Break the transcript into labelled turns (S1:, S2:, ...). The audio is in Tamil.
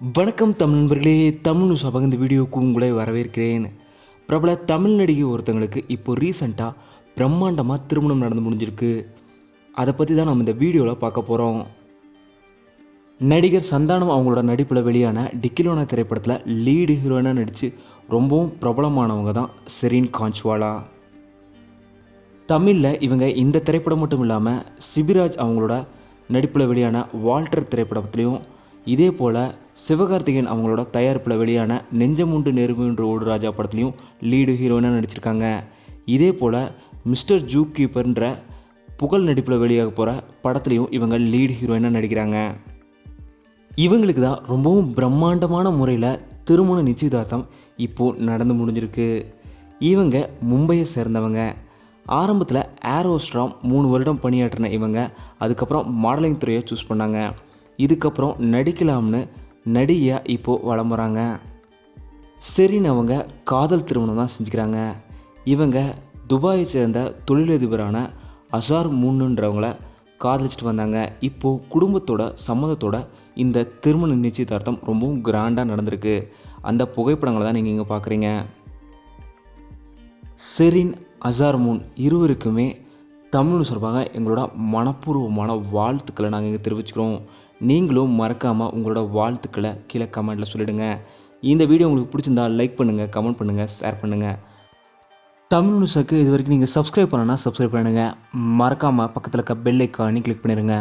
S1: வணக்கம் தமிழ் நண்பர்களே தமிழ் நியூஸ் இந்த வீடியோவுக்கு உங்களை வரவேற்கிறேன். பிரபல தமிழ் நடிகை ஒருத்தங்களுக்கு இப்போ ரீசண்டாக பிரம்மாண்டமாக திருமணம் நடந்து முடிஞ்சிருக்கு. அதை பற்றி தான் நம்ம இந்த வீடியோவில் பார்க்க போகிறோம் நடிகர் சந்தானம் அவங்களோட நடிப்பில் வெளியான டிக்கிலோனா திரைப்படத்தில் லீடு ஹீரோயினாக நடித்து ரொம்பவும் பிரபலமானவங்க தான் செரீன் காஞ்ச்வாலா. தமிழில் இவங்க இந்த திரைப்படம் மட்டும் இல்லாமல் சிபிராஜ் அவங்களோட நடிப்பில் வெளியான வால்டர் திரைப்படத்துலேயும் இதே போல் சிவகார்த்திகேயன் அவங்களோட தயாரிப்பில் வெளியான நெஞ்சமுண்டு நெருங்குன்ற ஓடு ராஜா படத்துலையும் லீடு ஹீரோயினாக நடிச்சிருக்காங்க. இதே போல் மிஸ்டர் ஜூ கீப்பர்ன்ற புகழ் நடிப்பில் வெளியாக போகிற படத்துலையும் இவங்க லீடு ஹீரோயினாக நடிக்கிறாங்க. இவங்களுக்கு தான் ரொம்பவும் பிரம்மாண்டமான முறையில் திருமண நிச்சயதார்த்தம் இப்போது நடந்து முடிஞ்சிருக்கு. இவங்க மும்பையை சேர்ந்தவங்க. ஆரம்பத்தில் ஏரோஸ்ட்ராம் மூணு வருடம் பணியாற்றின இவங்க. அதுக்கப்புறம் மாடலிங் துறையை சூஸ் பண்ணாங்க. இதுக்கப்புறம் நடிக்கலாம்னு நடிகையாக இப்போது வளம்புறாங்க. வராங்க சரின்னு அவங்க காதல் திருமணம் தான் செஞ்சுக்கிறாங்க. இவங்க துபாயை சேர்ந்த தொழிலதிபரான அசார் மூணுன்றவங்கள காதலிச்சிட்டு வந்தாங்க. இப்போது குடும்பத்தோட சம்மதத்தோட இந்த திருமண நிச்சயதார்த்தம் ரொம்பவும் கிராண்டாக நடந்திருக்கு. அந்த புகைப்படங்களை தான் நீங்கள் இங்கே பார்க்குறீங்க செரின் அசார் மூன் இருவருக்குமே தமிழ்னு சொல்லுவாங்க எங்களோட மனப்பூர்வமான வாழ்த்துக்களை நாங்கள் இங்கே தெரிவிச்சுக்கிறோம். நீங்களும் மறக்காமல் உங்களோட வாழ்த்துக்களை கீழே கமெண்ட்டில் சொல்லிடுங்க. இந்த வீடியோ உங்களுக்கு பிடிச்சிருந்தா லைக் பண்ணுங்கள் கமெண்ட் பண்ணுங்கள் ஷேர் பண்ணுங்கள் தமிழ் நியூஸுக்கு இது வரைக்கும் நீங்கள் சப்ஸ்கிரைப் பண்ணனா சப்ஸ்கிரைப் பண்ணுங்கள் மறக்காமல் பக்கத்தில் இருக்க பெல் ஐக்கானி கிளிக் பண்ணிடுங்க.